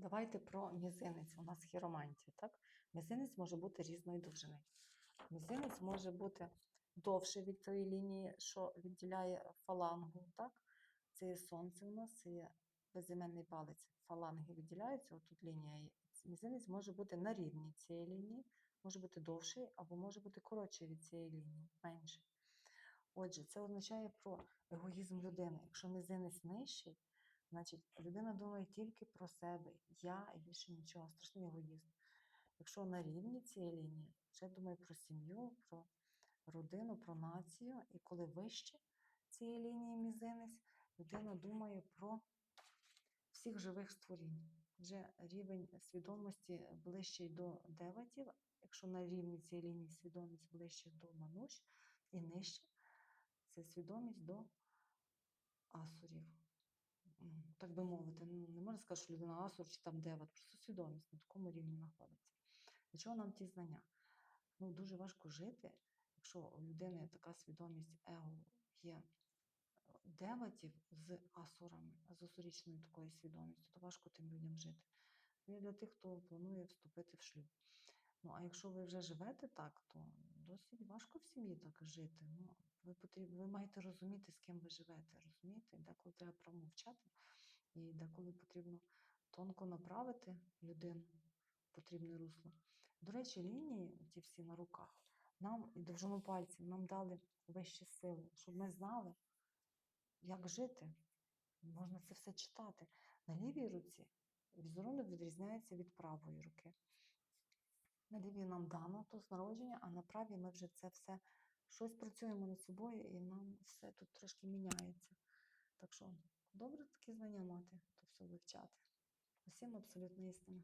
Давайте про мізинець. У нас хіромантія, так? Мізинець може бути різної довжини. Мізинець може бути довший від тої лінії, що відділяє фалангу, так? Це є сонце у нас, це є безіменний палець. Фаланги відділяються, отут лінія є. Мізинець може бути на рівні цієї лінії, може бути довший або може бути коротший від цієї лінії, менший. Отже, це означає про егоїзм людини. Якщо мізинець нижчий, значить людина думає тільки про себе. Я і більше нічого, страшний егоїзм. Якщо на рівні цієї лінії, вже думає про сім'ю, про родину, про націю. І коли вище цієї лінії мізинець, людина думає про всіх живих створінь. Вже рівень свідомості ближчий до деватів, якщо на рівні цієї лінії свідомість ближче до мануш, і нижче це свідомість до асурів. Так би мовити, ну, не можна сказати, що людина асур чи там деват, просто свідомість на такому рівні знаходиться. Для чого нам ті знання? Ну, дуже важко жити, якщо у людини така свідомість его є е, деватів з асурами, з асурічною такою свідомістю, то важко тим людям жити. Ну, і для тих, хто планує вступити в шлюб. Ну, а якщо ви вже живете так, то досить важко в сім'ї так жити. Ну, ви, потріб... ви маєте розуміти, з ким ви живете, розумієте? Деколи треба промовчати, і деколи потрібно тонко направити людину в потрібне русло. До речі, лінії, ті всі на руках, нам і довжину пальців нам дали вищі сили, щоб ми знали, як жити. Можна це все читати. На лівій руці візерунок відрізняється від правої руки. На лівій нам дано то з народження, а на правій ми вже це все щось працюємо над собою, і нам все тут трошки міняється. Так що добре такі знання мати, то все вивчати. Усім абсолютно істина.